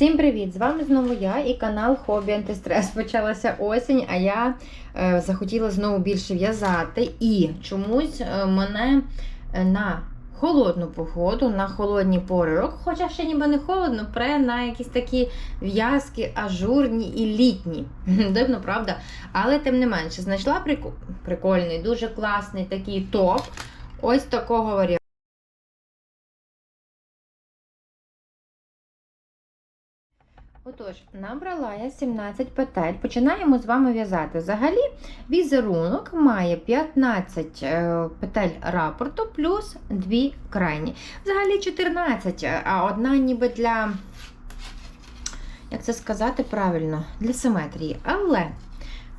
Всім привіт! З вами знову я і канал Хобі Антистрес. Почалася осінь, а я е, захотіла знову більше в'язати. І чомусь е, мене е, на холодну погоду, на холодні пори року, хоча ще ніби не холодно, пре на якісь такі в'язки, ажурні і літні. Дивно, правда? Але тим не менше, знайшла прикольний, дуже класний такий топ. Ось такого варіанту. Отож, набрала я 17 петель. Починаємо з вами в'язати. Взагалі, візерунок має 15 е, петель рапорту плюс 2 крайні. Взагалі 14, а одна ніби для, як це сказати правильно, для симетрії. Але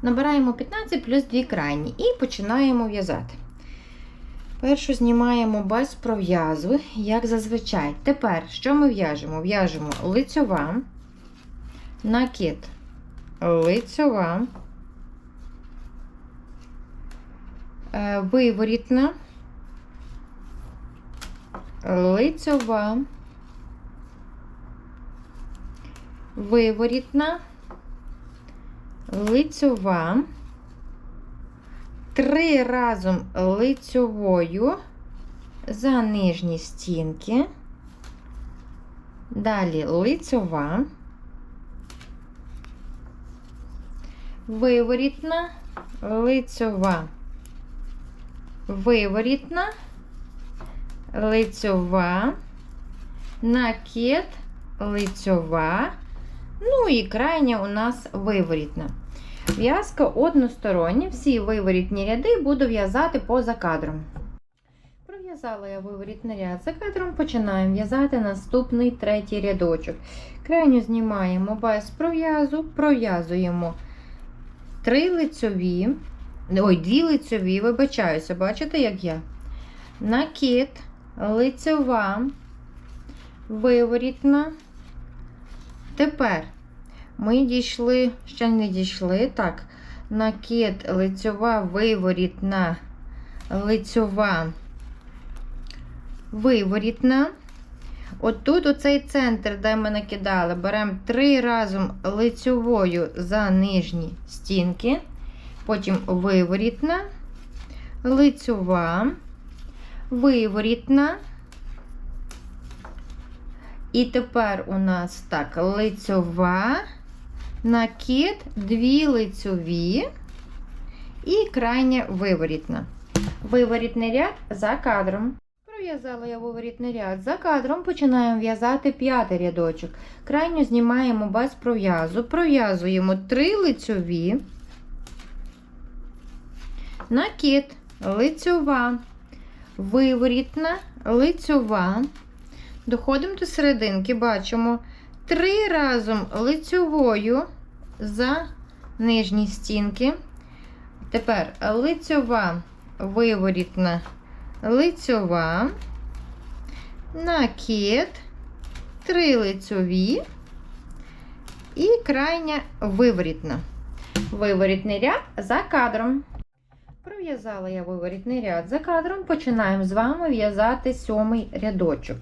набираємо 15 плюс 2 крайні і починаємо в'язати. Першу знімаємо без пров'язу, як зазвичай. Тепер, що ми в'яжемо? В'яжемо лицьова накид. Лицьова, е, виворітна, лицьова, виворітна, лицьова, три разом лицьовою за нижні стінки, далі лицьова. Виворітна, лицьова, виворітна, лицьова, накид, лицьова, ну і крайня у нас виворітна. В'язка одностороння, всі виворітні ряди буду в'язати поза кадром. Пров'язала я виворітний ряд за кадром, починаємо в'язати наступний третій рядочок. Крайню знімаємо без пров'язу, пров'язуємо три лицьові, ой, дві лицьові, вибачаюся, бачите, як я? Накид, лицьова, виворітна. Тепер ми дійшли, ще не дійшли. Так, накид, лицьова, виворітна, лицьова, виворітна. От тут оцей центр, де ми накидали, беремо три разом лицьовою за нижні стінки, потім виворітна, лицьова, виворітна. І тепер у нас так, лицьова, накид, дві лицьові і крайня виворітна. Виворітний ряд за кадром. Пров'язала я виворітний ряд. За кадром починаємо в'язати п'ятий рядочок. Крайню знімаємо без пров'язу. Пров'язуємо три лицьові, накид, лицьова, виворітна, лицьова. Доходимо до серединки, бачимо три разом лицьовою за нижні стінки. Тепер лицьова, виворітна лицьова, накид, три лицьові і крайня виворітна. Виворітний ряд за кадром. Пров'язала я виворітний ряд за кадром. Починаємо з вами в'язати сьомий рядочок.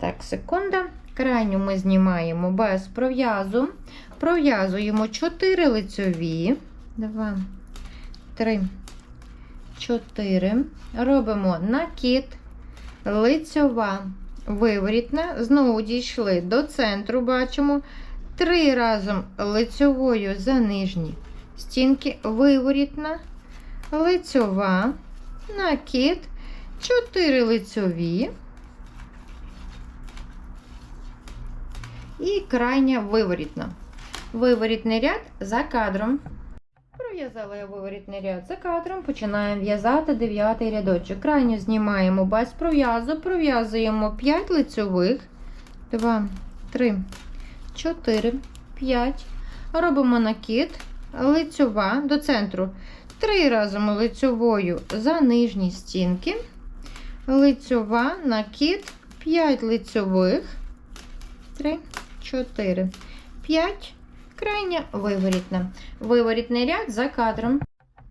Так, секунда. Крайню ми знімаємо без пров'язу. Пров'язуємо 4 лицьові. 2, 3, 4. Робимо накид, лицьова, виворітна. Знову дійшли до центру, бачимо. Три разом лицьовою за нижні стінки, виворітна, лицьова, накид, 4 лицьові. І крайня виворітна. Виворітний ряд за кадром. Пров'язала я виворітний ряд за кадром, починаємо в'язати дев'ятий рядочок. Крайню знімаємо без пров'язу, пров'язуємо 5 лицьових, 2, 3, 4, 5. Робимо накид, лицьова до центру. 3 разом лицьовою за нижні стінки, лицьова, накид, 5 лицьових, 3, 4, 5. Крайня виворітна. Виворітний ряд за кадром.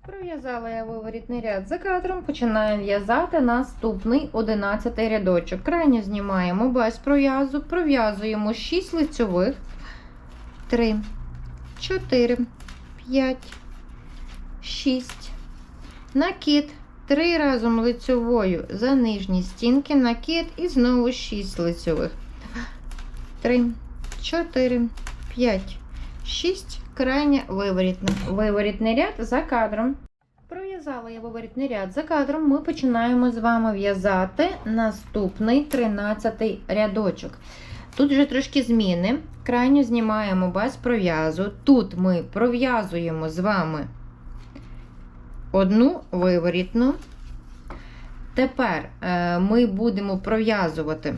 Пров'язала я виворітний ряд за кадром, починаю в'язати наступний 11 рядочок. Крайню знімаємо без пров'язу, пров'язуємо 6 лицьових, 3, 4, 5, 6, накид, 3 разом лицьовою за нижні стінки, накид і знову 6 лицьових. 3, 4, 5, 6, крайня виворітна. Виворітний ряд за кадром. Пров'язала я виворітний ряд за кадром. Ми починаємо з вами в'язати наступний 13 рядочок. Тут вже трошки зміни. Крайню знімаємо без пров'язу. Тут ми пров'язуємо з вами одну виворітну. Тепер е, ми будемо пров'язувати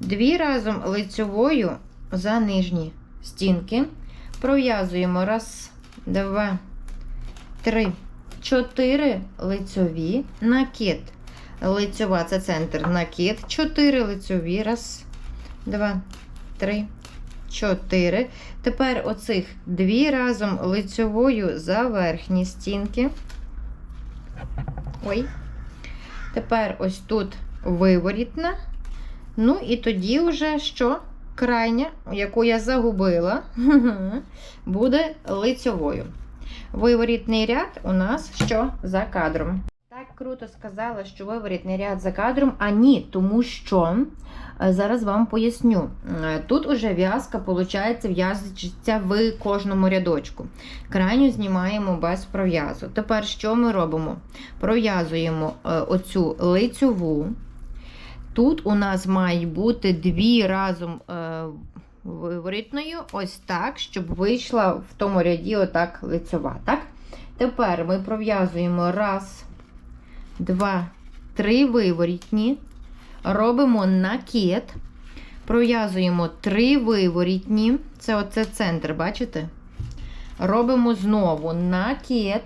дві разом лицьовою за нижні стінки. Пров'язуємо раз, два, три, чотири лицьові, накид. Лицьова це центр, накид. Чотири лицьові. Раз, два, три, чотири. Тепер оцих дві разом лицьовою за верхні стінки. Ой. Тепер ось тут виворітна. Ну, і тоді вже що? Крайня, яку я загубила, буде лицьовою. Виворітний ряд у нас що за кадром. Так круто сказала, що виворітний ряд за кадром, а ні, тому що е, зараз вам поясню. Е, Тут уже в'язка, виходить, в'язується в кожному рядочку. Крайню знімаємо без пров'язу. Тепер що ми робимо? Пров'язуємо е, оцю лицьову. Тут у нас мають бути дві разом е, виворітною, ось так, щоб вийшла в тому ряді отак лицьова. Так? Тепер ми пров'язуємо раз, два, три виворітні, робимо накид, пров'язуємо три виворітні, це оце центр, бачите? Робимо знову накид,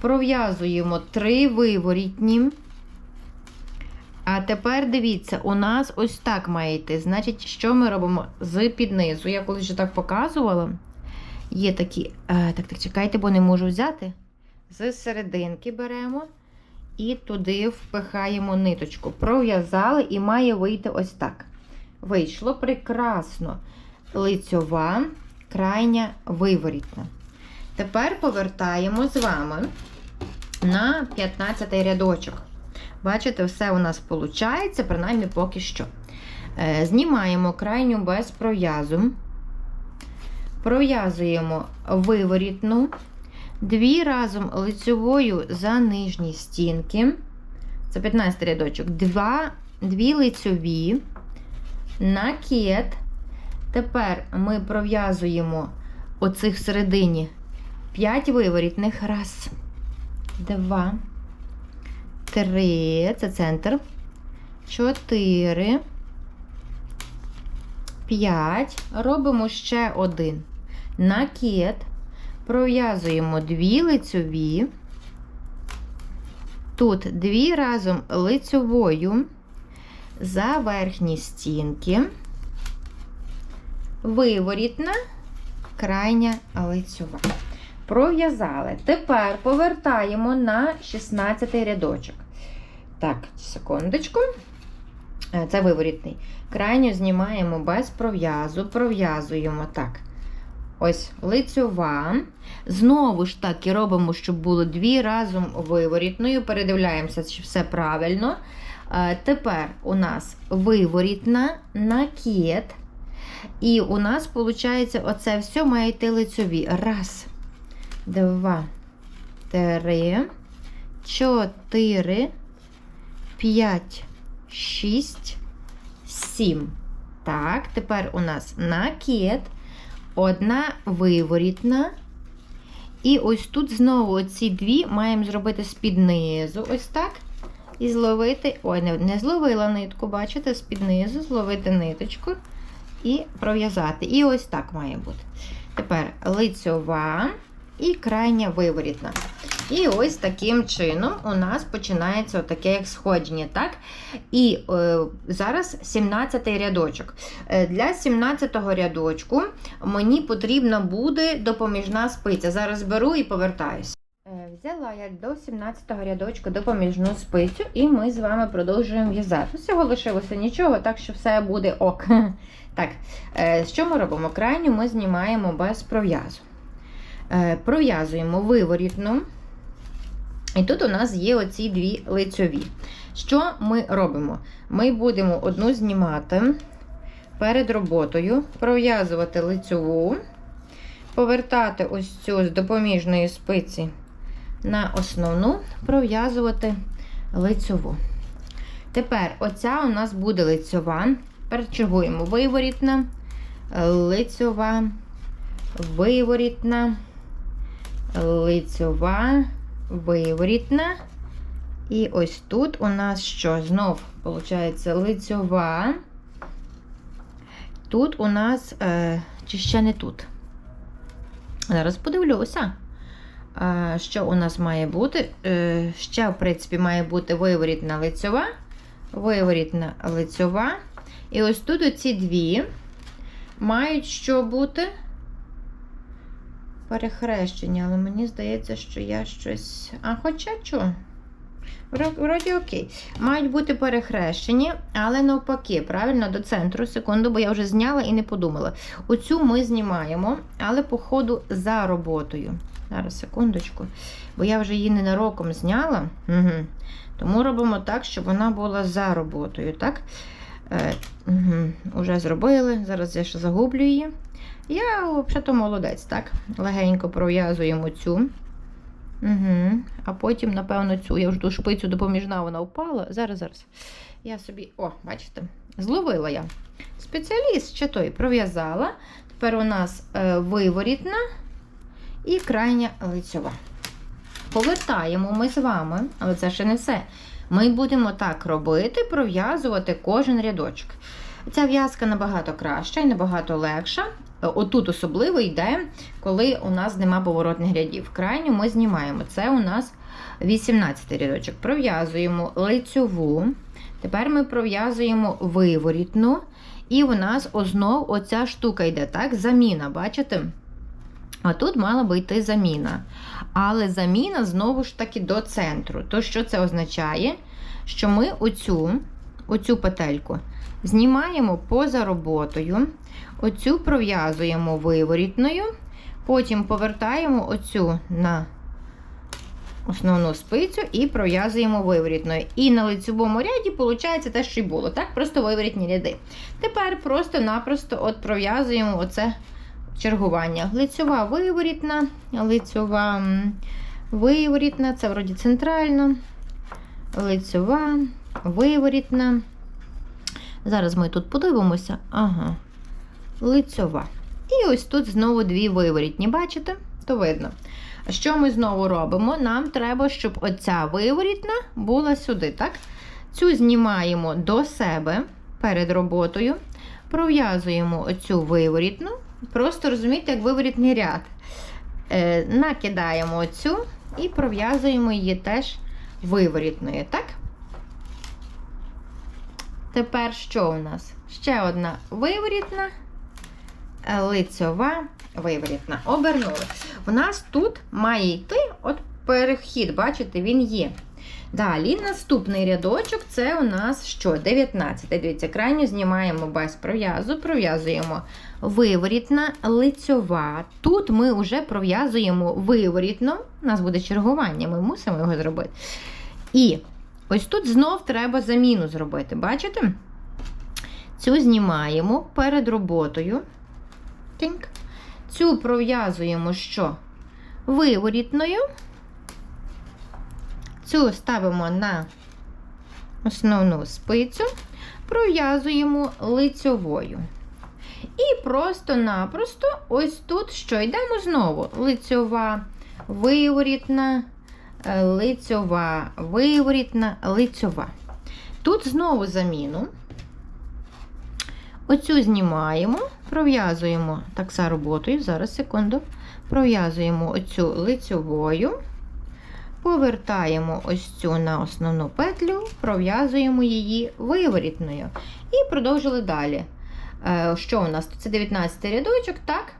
пров'язуємо три виворітні. А тепер дивіться, у нас ось так має йти. Значить, що ми робимо з під низу? Я колись вже так показувала. Є такі. е, Так, так, чекайте, бо не можу взяти. З серединки беремо і туди впихаємо ниточку. Пров'язали і має вийти ось так. Вийшло прекрасно. Лицьова, крайня виворітна. Тепер повертаємо з вами на 15 рядочок. Бачите, все у нас виходить, принаймні поки що. Е, Знімаємо крайню без пров'язу. Пров'язуємо виворітну, дві разом лицьовою за нижні стінки. Це 15 рядочок. Два, дві лицьові, накид. Тепер ми пров'язуємо оцих всередині 5 виворітних. Раз, два. Три, це центр. Чотири. П'ять. Робимо ще один. Накид. Пров'язуємо дві лицьові. Тут дві разом лицьовою за верхні стінки. Виворітна, крайня лицьова. Пров'язали. Тепер повертаємо на 16 рядочок. Так, секундочку. Е, Це виворітний. Крайню знімаємо без пров'язу, пров'язуємо так. Ось лицьова. Знову ж так і робимо, щоб було дві разом виворітною. Передивляємося, чи все правильно. Е, Тепер у нас виворітна, накид. І у нас, виходить, оце все має йти лицьові. Раз, два, три, чотири, п'ять, шість, сім. Так, тепер у нас накид, одна виворітна. І ось тут знову ці дві маємо зробити з-під низу, ось так. І зловити, ой, не, не зловила нитку, бачите, з-під низу, зловити ниточку і пров'язати. І ось так має бути. Тепер лицьова і крайня виворітна. І ось таким чином у нас починається таке як сходження. так? І е, зараз 17 рядочок. Е, для 17-го рядочку мені потрібна буде допоміжна спиця. Зараз беру і повертаюся. Е, Взяла я до 17-го рядочку допоміжну спицю, і ми з вами продовжуємо в'язати. Всього лишилося нічого, так що все буде ок. Так, е, що ми робимо? Крайню ми знімаємо без пров'язу. Пров'язуємо виворітну. І тут у нас є оці дві лицьові. Що ми робимо? Ми будемо одну знімати перед роботою, пров'язувати лицьову, повертати ось цю з допоміжної спиці на основну, пров'язувати лицьову. Тепер оця у нас буде лицьова. Перечергуємо виворітна, лицьова, виворітна, лицьова, виворітна. І ось тут у нас що? Знов, виходить, лицьова. Тут у нас, е, чи ще не тут? Зараз подивлюся, е, що у нас має бути. Е, ще, в принципі, має бути виворітна лицьова, виворітна лицьова. І ось тут оці дві мають що бути перехрещення, але мені здається, що я щось. А хоча що? Вроді окей. Мають бути перехрещені, але навпаки, правильно, до центру. Секунду, бо я вже зняла і не подумала. Оцю ми знімаємо, але по ходу за роботою. Зараз, секундочку. Бо я вже її ненароком зняла. Угу. Тому робимо так, щоб вона була за роботою. так? Е, угу. Уже зробили. Зараз я ще загублю її. Я взагалі молодець, так? Легенько пров'язуємо цю. Угу. А потім, напевно, цю я вже ту шпицю допоміжна вона впала. Зараз, зараз. Я собі, о, бачите, зловила я. Спеціаліст ще той пров'язала. Тепер у нас е, виворітна і крайня лицьова. Повертаємо ми з вами, але це ще не все. Ми будемо так робити, пров'язувати кожен рядочок. Ця в'язка набагато краща і набагато легша. Отут особливо йде, коли у нас нема поворотних рядів. Крайню ми знімаємо. Це у нас 18 рядочок. Пров'язуємо лицьову. Тепер ми пров'язуємо виворітну. І у нас знов оця штука йде, так? Заміна, бачите? А тут мала би йти заміна. Але заміна знову ж таки до центру. То, що це означає? Що ми оцю, оцю петельку знімаємо поза роботою. Оцю пров'язуємо виворітною, потім повертаємо оцю на основну спицю і пров'язуємо виворітною. І на лицевому ряді, виходить, те, що й було. Так, просто виворітні ряди. Тепер просто-напросто от пров'язуємо оце чергування. Лицьова виворітна, лицьова виворітна, це вроді центрально, лицьова, виворітна. Зараз ми тут подивимося. Ага лицьова. І ось тут знову дві виворітні, бачите? То видно. Що ми знову робимо? Нам треба, щоб оця виворітна була сюди. так? Цю знімаємо до себе перед роботою, пров'язуємо оцю виворітну. Просто розумієте, як виворітний ряд. Е, Накидаємо оцю і пров'язуємо її теж виворітною. так? Тепер що у нас? Ще одна виворітна лицьова виворітна. Обернули. У нас тут має йти от перехід, бачите, він є. Далі наступний рядочок це у нас що? 19. Дивіться, крайню знімаємо без пров'язу, пров'язуємо виворітна, лицьова. Тут ми вже пров'язуємо виворітно, у нас буде чергування, ми мусимо його зробити. І ось тут знов треба заміну зробити. Бачите? Цю знімаємо перед роботою. Тиньк. Цю пров'язуємо що? Виворітною. Цю ставимо на основну спицю, пров'язуємо лицьовою. І просто-напросто ось тут що йдемо знову: лицьова, виворітна, лицьова, виворітна, лицьова. Тут знову заміну. Оцю знімаємо, пров'язуємо так за роботою, зараз секунду, пров'язуємо оцю лицьовою, повертаємо ось цю на основну петлю, пров'язуємо її виворітною. І продовжили далі. Е, що у нас? Це 19 рядочок, так?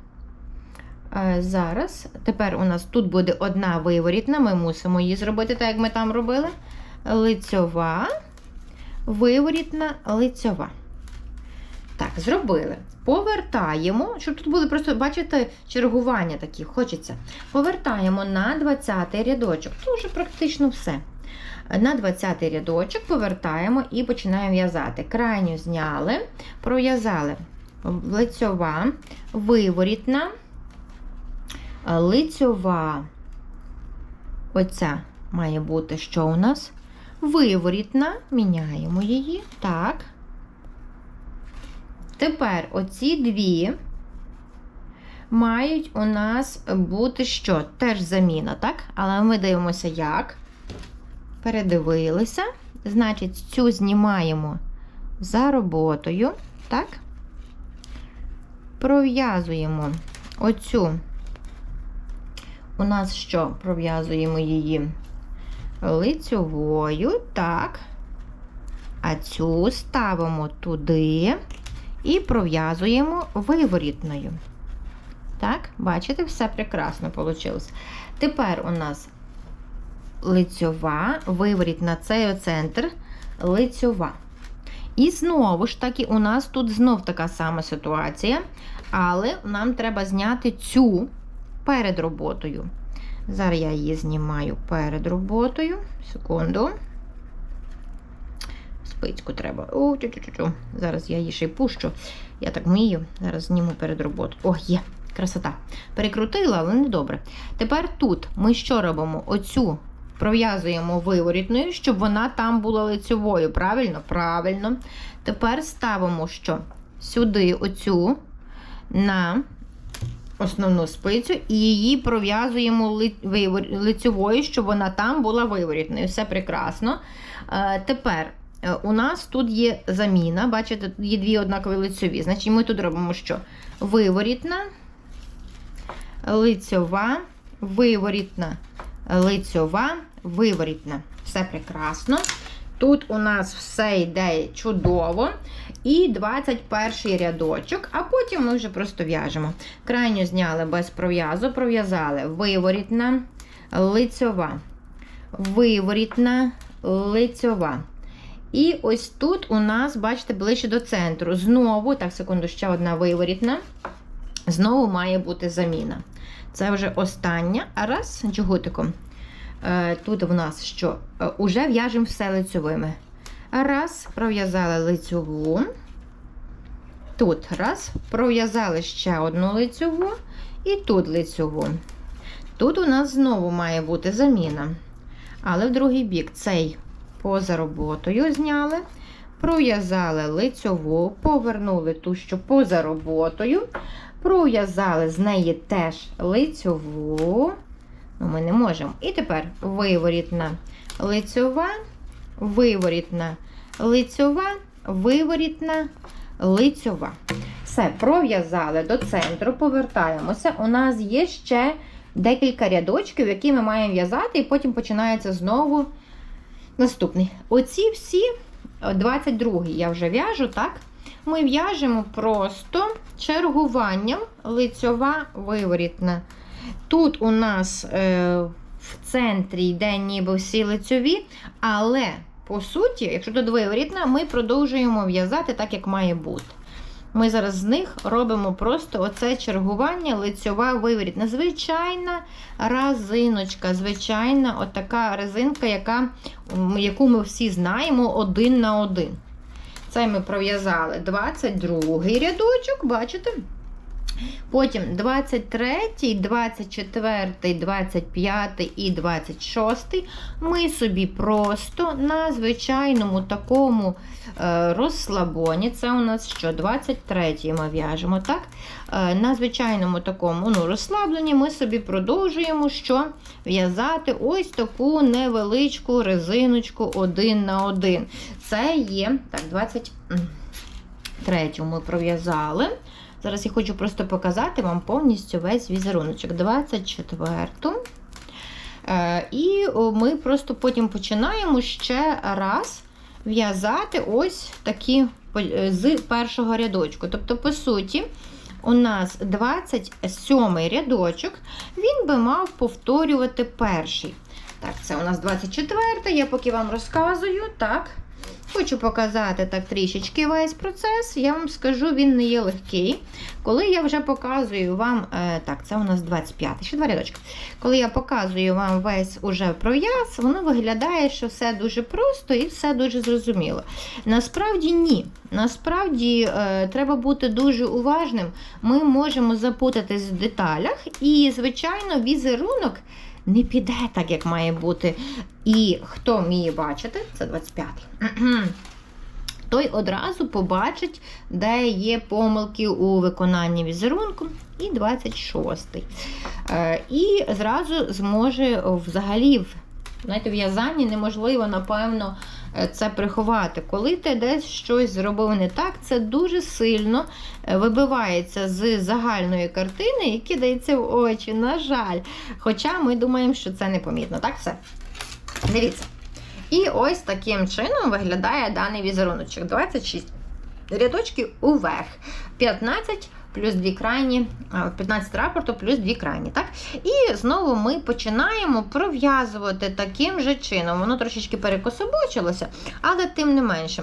Е, Зараз, тепер у нас тут буде одна виворітна, ми мусимо її зробити так, як ми там робили. Лицьова, виворітна, лицьова. Так, зробили. Повертаємо, щоб тут були просто, бачите, чергування такі, хочеться. Повертаємо на 20-й рядочок. Тут вже практично все. На 20-й рядочок повертаємо і починаємо в'язати. Крайню зняли, пров'язали лицьова, виворітна, лицьова. Оця має бути що у нас? Виворітна, міняємо її. Так. Тепер оці дві мають у нас бути що? Теж заміна, так? Але ми дивимося, як. Передивилися. Значить, цю знімаємо за роботою, так? Пров'язуємо оцю. У нас що? Пров'язуємо її лицьовою, так. А цю ставимо туди і пров'язуємо виворітною. Так, бачите, все прекрасно вийшло. Тепер у нас лицьова, виворітна, цей центр, лицьова. І знову ж таки, у нас тут знов така сама ситуація, але нам треба зняти цю перед роботою. Зараз я її знімаю перед роботою. Секунду. Спицьку треба. О, чу -чу -чу. Зараз я її ще й пущу. Я так вмію. Зараз зніму перед роботою. О, є! Красота. Перекрутила, але не добре. Тепер тут ми що робимо? Оцю пров'язуємо виворітною, щоб вона там була лицьовою. Правильно? Правильно. Тепер ставимо що? Сюди оцю на основну спицю і її пров'язуємо лицьовою, щоб вона там була виворітною. Все прекрасно. Е, тепер. У нас тут є заміна, бачите, тут є дві однакові лицьові. Значить, ми тут робимо що? Виворітна, лицьова, виворітна, лицьова, виворітна. Все прекрасно. Тут у нас все йде чудово. І 21 рядочок, а потім ми вже просто в'яжемо. Крайню зняли без пров'язу, пров'язали виворітна, лицьова, виворітна, лицьова. І ось тут у нас, бачите, ближче до центру. Знову, так, секунду, ще одна виворітна. Знову має бути заміна. Це вже остання. А раз, джгутиком. Е, тут в нас що? Е, уже в'яжемо все лицьовими. Раз, пров'язали лицьову. Тут раз, пров'язали ще одну лицьову. І тут лицьову. Тут у нас знову має бути заміна. Але в другий бік цей поза роботою зняли, пров'язали лицьову, повернули ту, що поза роботою, пров'язали з неї теж лицьову. Ну, Ми не можемо. І тепер виворітна лицьова, виворітна лицьова, виворітна лицьова. Все, пров'язали до центру, повертаємося. У нас є ще декілька рядочків, які ми маємо в'язати, і потім починається знову Наступний. Оці всі, 22-й я вже в'яжу, так? Ми в'яжемо просто чергуванням лицьова виворітна. Тут у нас е, в центрі йде ніби всі лицьові, але, по суті, якщо тут виворітна, ми продовжуємо в'язати так, як має бути. Ми зараз з них робимо просто оце чергування лицьова виворіт. Звичайна резиночка, звичайна отака резинка, яка, яку ми всі знаємо один на один. Це ми пров'язали 22 рядочок, бачите? Потім 23, 24, 25 і 26 ми собі просто на звичайному такому е, розслабоні, це у нас що, 23 ми в'яжемо, так? Е, на звичайному такому ну, розслабленні ми собі продовжуємо що в'язати ось таку невеличку резиночку один на один. Це є так, 23 ми пров'язали. Зараз я хочу просто показати вам повністю весь візеруночок. 24. Е, і ми просто потім починаємо ще раз в'язати ось такі е, з першого рядочку. Тобто, по суті, у нас 27 рядочок, він би мав повторювати перший. Так, це у нас 24, я поки вам розказую. Так. Хочу показати так трішечки весь процес. Я вам скажу, він не є легкий. Коли я вже показую вам, е, так, це у нас 25, ще два рядочки. Коли я показую вам весь уже пров'яз, воно виглядає, що все дуже просто і все дуже зрозуміло. Насправді ні. Насправді е, треба бути дуже уважним. Ми можемо запутатись в деталях, і, звичайно, візерунок не піде так, як має бути. І хто вміє бачити, це 25-й. Той одразу побачить, де є помилки у виконанні візерунку, і 26-й. Е, І зразу зможе взагалі в знаєте, в'язанні неможливо, напевно, е, це приховати. Коли ти десь щось зробив не так, це дуже сильно е, вибивається з загальної картини і кидається в очі. На жаль. Хоча ми думаємо, що це непомітно. Так, все. Дивіться. І ось таким чином виглядає даний візеруночок. 26 рядочків уверх. 15 плюс дві крайні, 15 рапорту плюс дві крайні. Так? І знову ми починаємо пров'язувати таким же чином. Воно трошечки перекособочилося, але тим не менше.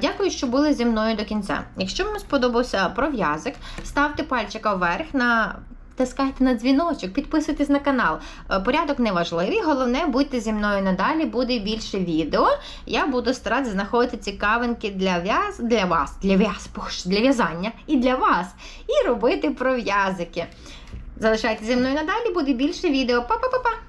Дякую, що були зі мною до кінця. Якщо вам сподобався пров'язок, ставте пальчика вверх на. Тискайте на дзвіночок, підписуйтесь на канал. Е, Порядок не важливий. Головне, будьте зі мною надалі, буде більше відео. Я буду старатися знаходити цікавинки для в'яз, для вас, для в'яз, для в'язання і для вас. І робити пров'язики. Залишайтеся зі мною надалі, буде більше відео. Па-па-па-па!